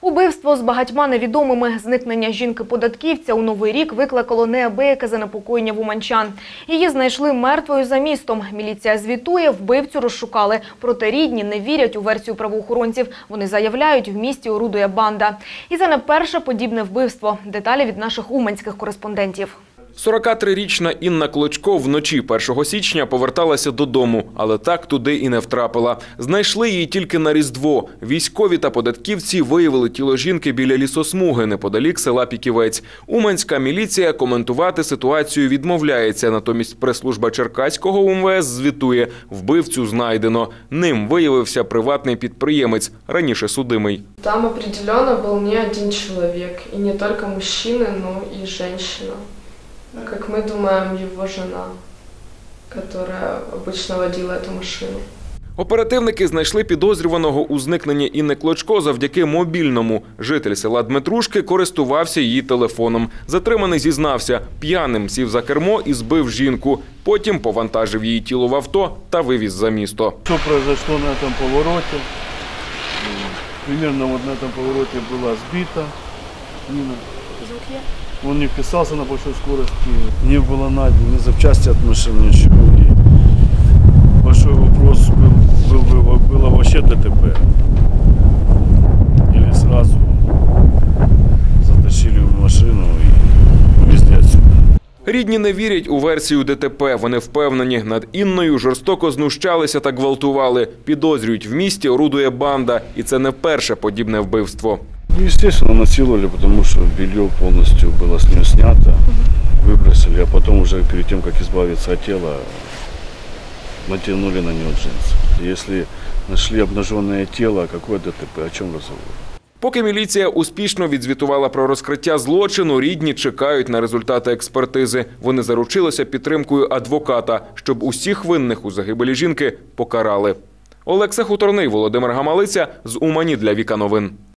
Убивство з багатьма невідомими зникнення жінки-податківця у Новий рік викликало неабияке занепокоєння в уманчан. Її знайшли мертвою за містом. Міліція звітує, вбивцю розшукали. Проте рідні не вірять у версію правоохоронців. Вони заявляють, в місті орудує банда. І це не перше подібне вбивство. Деталі від наших уманських кореспондентів. 43-річна Інна Клочко вночі 1 січня поверталася додому, але так туди і не втрапила. Знайшли її тільки на Різдво. Військові та податківці виявили тіло жінки біля лісосмуги неподалік села Піківець. Уманська міліція коментувати ситуацію відмовляється. Натомість прес-служба Черкаського УМВС звітує, вбивцю знайдено. Ним виявився приватний підприємець, раніше судимий. Там определенно был не один человек, и не только мужчины, но и женщина. Как мы думаем, его жена, которая обычно водила эту машину. Оперативники знайшли підозрюваного у зникненні Інни Клочко завдяки мобільному. Житель села Дмитрушки користувався її телефоном. Затриманий зізнався, п'яним сів за кермо і збив жінку. Потім повантажив її тіло в авто та вивіз за місто. Что произошло на этом повороте? М, Примерно вот на этом повороте была сбита Нина. Он не вписался на большой скорости, не было найдено ни запчасти от машины, ничего. И большой вопрос был, был, бы- было вообще ДТП. Или сразу затащили в машину и увезли отсюда. Рідні не вірять у версію ДТП. Вони впевнені, над Інною жорстоко знущалися та гвалтували. Підозрюють, в місті орудує банда, і це не перше подібне вбивство. Ну, естественно, насиловали, потому что белье полностью было с нее снято, выбросили, а потом уже перед тем, как избавиться от тела, натянули на нее джинсы. Если нашли обнаженное тело, какое ДТП, о чем разговор? Поки міліція успішно відзвітувала про розкриття злочину, рідні чекають на результати експертизи. Вони заручилися підтримкою адвоката, щоб усіх винних у загибелі жінки покарали. Олекса Хуторний, Володимир Гамалиця з Умані для Віка Новин.